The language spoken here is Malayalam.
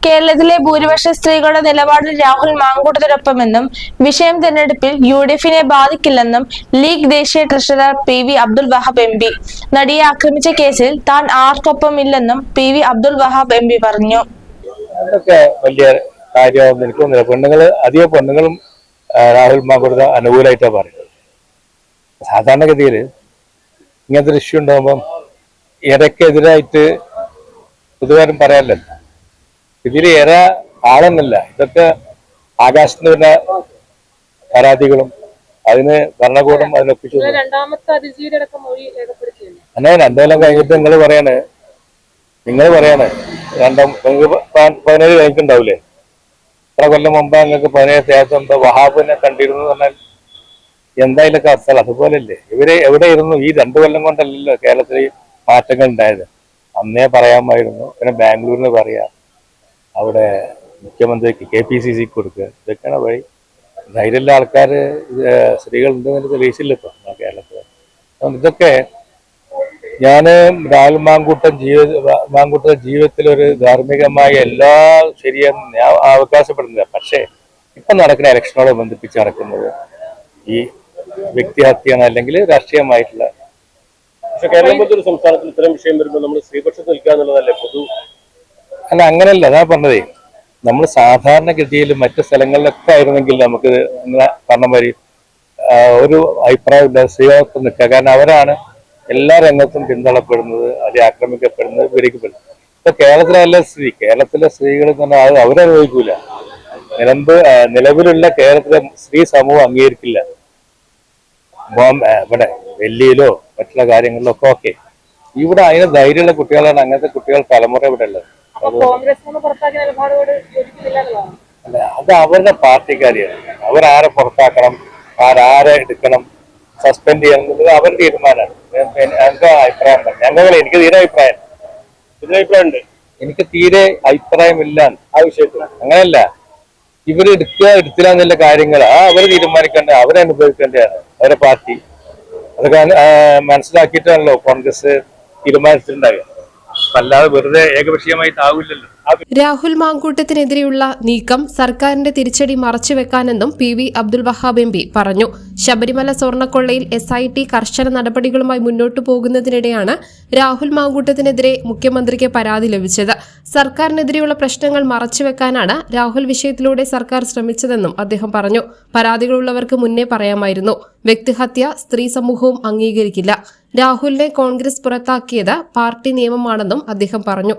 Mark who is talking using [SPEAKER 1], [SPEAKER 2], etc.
[SPEAKER 1] കേരളത്തിലെ ഭൂരിപക്ഷ സ്ത്രീകളുടെ നിലപാടിൽ രാഹുൽ മാങ്കൂട്ടത്തിനൊപ്പമെന്നും വിഷയം തെരഞ്ഞെടുപ്പിൽ യു ഡി എഫിനെ ബാധിക്കില്ലെന്നും ലീഗ് ദേശീയ treasurer P V Abdul Wahab M P. നടിയെ ആക്രമിച്ച കേസിൽ താൻ ആർക്കൊപ്പമില്ലെന്നും P V Abdul Wahab M P പറഞ്ഞു.
[SPEAKER 2] കാര്യമാണെന്ന് എനിക്ക് തോന്നുന്നില്ല പെണ്ണുങ്ങൾ അധിക പെണ്ണുങ്ങളും രാഹുൽ മാങ്കൂട്ട അനുകൂലമായിട്ടാണ് പറയുന്നത്. സാധാരണഗതിയിൽ ഇങ്ങനത്തെ ഒരു ഇഷ്യൂ ഉണ്ടാകുമ്പം ഇടയ്ക്കെതിരായിട്ട് പൊതുവാരും പറയാനല്ലോ ഇതിൽ ഏറെ ആളെന്നല്ല ഇതൊക്കെ ആകാശത്ത് വരുന്ന പരാതികളും അതിന് ഭരണകൂടം അതിനൊപ്പിച്ചു അങ്ങനെ രണ്ടുകൊല്ലം കഴിഞ്ഞിട്ട് നിങ്ങൾ പറയാണ്. നിങ്ങൾ പറയാണ്. രണ്ടാം നിങ്ങൾക്ക് പതിനേഴ് കഴിഞ്ഞിട്ടുണ്ടാവില്ലേ ഇത്ര കൊല്ലം മുമ്പ് നിങ്ങൾക്ക് പതിനേഴ് ശേഷം എന്താ വഹാബിനെ കണ്ടിരുന്നു പറഞ്ഞാൽ എന്താ ഇതിലൊക്കെ അവസ്ഥ അതുപോലല്ലേ ഇവർ എവിടെ ഇരുന്നു? ഈ രണ്ടു കൊല്ലം കൊണ്ടല്ലല്ലോ കേരളത്തിൽ മാറ്റങ്ങൾ ഉണ്ടായത്. അന്നേ പറയാമായിരുന്നു. പിന്നെ ബാംഗ്ലൂരിന് പറയാം. അവിടെ മുഖ്യമന്ത്രിക്ക് കെ പി സി സിക്ക് കൊടുക്കുക. ഇതൊക്കെയാണ് വഴി. ധൈര്യമുള്ള ആൾക്കാർ സ്ത്രീകൾ ഉണ്ടെന്ന് തെളിയിച്ചില്ല നമ്മുടെ കേരളത്തിൽ ഇതൊക്കെ ഞാൻ രാഹുൽ മാങ്കൂട്ടം ജീവിത മാങ്കൂട്ട ജീവിതത്തിൽ ഒരു ധാർമ്മികമായ എല്ലാ ശരിയെന്ന് ഞാൻ അവകാശപ്പെടുന്നില്ല. പക്ഷേ ഇപ്പം നടക്കുന്ന ഇലക്ഷനോട് ബന്ധിപ്പിച്ച് നടക്കുന്നത് ഈ വ്യക്തിഹത്യാണ് അല്ലെങ്കിൽ രാഷ്ട്രീയമായിട്ടുള്ള.
[SPEAKER 3] പക്ഷെ കേരളം സംസ്ഥാനത്തിൽ ഇത്തരം വിഷയം വരുമ്പോൾ നമ്മൾ സ്ത്രീപക്ഷത്ത് നിൽക്കുക എന്നുള്ളതല്ലേ പൊതു
[SPEAKER 2] അല്ല അങ്ങനല്ല. അതാ പറഞ്ഞതേ. നമ്മൾ സാധാരണ സാധാരണഗതിയിൽ മറ്റു സ്ഥലങ്ങളിലൊക്കെ ആയിരുന്നെങ്കിൽ നമുക്ക് പറഞ്ഞ മാതിരി ഒരു അഭിപ്രായമില്ല സ്ത്രീകൾക്ക് നിൽക്കുക. കാരണം അവരാണ് എല്ലാ രംഗത്തും പിന്തള്ളപ്പെടുന്നത് അതി ആക്രമിക്കപ്പെടുന്നത് വിവരിക്കപ്പെടുന്നത് ഇപ്പൊ കേരളത്തിലല്ല സ്ത്രീ കേരളത്തിലെ സ്ത്രീകൾ പറഞ്ഞാൽ അത് അവരനുഭവിക്കൂല. നിലമ്പ് നിലവിലുള്ള കേരളത്തിലെ സ്ത്രീ സമൂഹം അംഗീകരിക്കില്ല. ഇവിടെ ഡൽഹിയിലോ മറ്റുള്ള കാര്യങ്ങളിലോ ഒക്കെ ഓക്കെ. ഇവിടെ അതിന് ധൈര്യമുള്ള കുട്ടികളാണ് അങ്ങനത്തെ കുട്ടികൾ തലമുറ ഇവിടെ ഉള്ളത്. അല്ല അത് അവരുടെ പാർട്ടിക്കാരിയാണ്. അവരാരെ പുറത്താക്കണം ആരാരെ എടുക്കണം സസ്പെൻഡ് ചെയ്യണം എന്നുള്ളത് അവരുടെ തീരുമാനമാണ്. ഞങ്ങൾക്ക് അഭിപ്രായം പറഞ്ഞു ഞങ്ങൾ എനിക്ക് തീരെ അഭിപ്രായം
[SPEAKER 3] ഇതിനഭിപ്രായമുണ്ട്
[SPEAKER 2] എനിക്ക് തീരെ അഭിപ്രായമില്ല. ആ വിഷയത്തിൽ. അങ്ങനെയല്ല ഇവർ എടുക്കുക എടുത്തില്ല എന്നുള്ള കാര്യങ്ങൾ ആ അവർ തീരുമാനിക്കേണ്ട അവരെ അനുഭവിക്കേണ്ടതാണ്. അവരെ പാർട്ടി. അതൊക്കെ മനസ്സിലാക്കിയിട്ടാണല്ലോ കോൺഗ്രസ് തീരുമാനിച്ചിട്ടുണ്ടാകുക അല്ലാതെ വെറുതെ ഏകപക്ഷീയമായിട്ടാവില്ലല്ലോ.
[SPEAKER 4] രാഹുൽ മാങ്കൂട്ടത്തിനെതിരെയുള്ള നീക്കം സർക്കാരിന്റെ തിരിച്ചടി മറച്ചുവെക്കാനെന്നും P V Abdul Wahab M P പറഞ്ഞു. ശബരിമല സ്വർണക്കൊള്ളയിൽ എസ് ഐ ടി കർശന നടപടികളുമായി മുന്നോട്ടു പോകുന്നതിനിടെയാണ് രാഹുൽ മാങ്കൂട്ടത്തിനെതിരെ മുഖ്യമന്ത്രിക്ക് പരാതി ലഭിച്ചത്. സർക്കാരിനെതിരെയുള്ള പ്രശ്നങ്ങൾ മറച്ചുവെക്കാനാണ് രാഹുൽ വിഷയത്തിലൂടെ സർക്കാർ ശ്രമിച്ചതെന്നും അദ്ദേഹം പറഞ്ഞു. പരാതികളുള്ളവർക്ക് മുന്നേ പറയാമായിരുന്നു. വ്യക്തിഹത്യ സ്ത്രീ സമൂഹവും അംഗീകരിക്കില്ല. രാഹുലിനെ കോൺഗ്രസ് പുറത്താക്കിയത് പാർട്ടി നിയമമാണെന്നും അദ്ദേഹം പറഞ്ഞു.